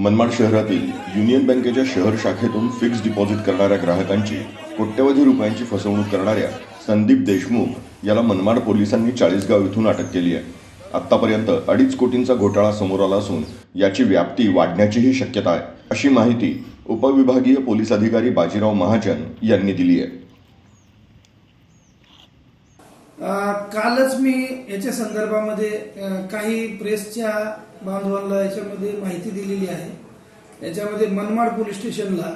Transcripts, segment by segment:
मनमाड शहरातील युनियन बँकेच्या शहर शाखेतून फिक्स डिपॉझिट करणाऱ्या ग्राहकांची कोट्यवधी रुपयांची फसवणूक करणाऱ्या संदीप देशमुख याला मनमाड पोलिसांनी चाळीसगाव इथून अटक केली आहे. आतापर्यंत अडीच कोटींचा घोटाळा समोर आला असून याची व्याप्ती वाढण्याचीही शक्यता आहे. अशी माहिती उपविभागीय पोलीस अधिकारी बाजीराव महाजन यांनी दिली आहे. कालच मी याच्या संदर्भामध्ये काही प्रेसच्या बांधवांना याच्यामध्ये माहिती दिलेली आहे. याच्यामध्ये मनमाड पोलीस स्टेशनला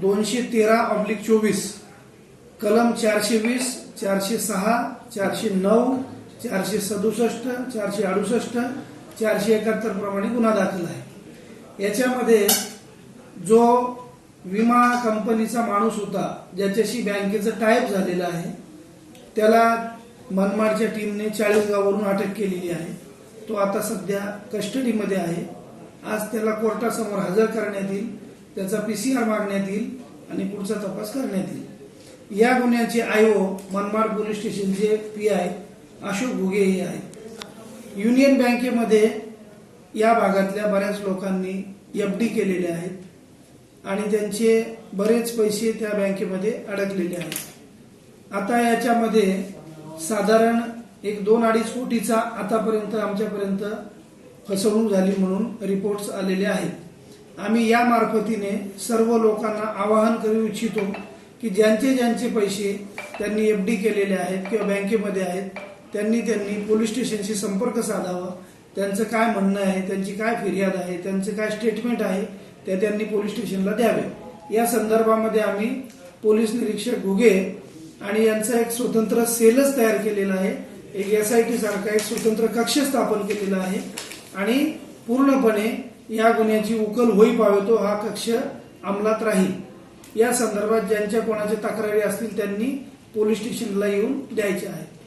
दोनशे तेरा ऑब्लिक चोवीस कलम चारशे वीस चारशे सहा चारशे नऊ चारशे सदुसष्ट चारशे अडुसष्ट चारशे एकाहत्तर प्रमाणे गुन्हा दाखल आहे. याच्यामध्ये जो विमा कंपनीचा माणूस होता ज्याच्याशी बँकेचं टाईप झालेलं आहे त्याला मनमाडच्या टीमने चाळीसगाववरून अटक केलेली आहे. तो आता सध्या कस्टडीमध्ये आहे. आज त्याला कोर्टासमोर हजर करण्यात येईल त्याचा पीसीआर मागण्यात येईल आणि पुढचा तपास करण्यात येईल. या गुन्ह्याचे आयओ मनमाड पोलीस स्टेशनचे पी आय अशोक घुगे हे आहेत. युनियन बँकेमध्ये या भागातल्या बऱ्याच लोकांनी एफ डी केलेले आहेत आणि त्यांचे बरेच पैसे त्या बँकेमध्ये अडकलेले आहेत. आता याच्यामध्ये साधारण एक दोन अडीच कोटीचा आतापर्यंत आमच्यापर्यंत फसवणूक झाली म्हणून रिपोर्ट्स आलेले आहेत. आम्ही या मार्फतीने सर्व लोकांना आवाहन करू इच्छितो की ज्यांचे ज्यांचे पैसे त्यांनी एफ डी केलेले आहेत किंवा बँकेमध्ये आहेत त्यांनी त्यांनी पोलीस स्टेशनशी संपर्क साधावा. त्यांचं काय म्हणणं आहे त्यांची काय फिर्याद आहे त्यांचं काय स्टेटमेंट आहे ते त्यांनी पोलीस स्टेशनला द्यावे. या संदर्भामध्ये आम्ही पोलीस निरीक्षक घुगे आणि यांचा एक स्वतंत्र सेलच तयार केलेला आहे. एक एस आय टी सारखा एक स्वतंत्र कक्ष स्थापन केलेला आहे. आणि पूर्णपणे या गुन्ह्याची उकल होई पावेतो हा कक्ष अंमलात राहील. या संदर्भात ज्यांच्या कोणाच्या तक्रारी असतील त्यांनी पोलीस स्टेशनला येऊन द्यायच्या आहेत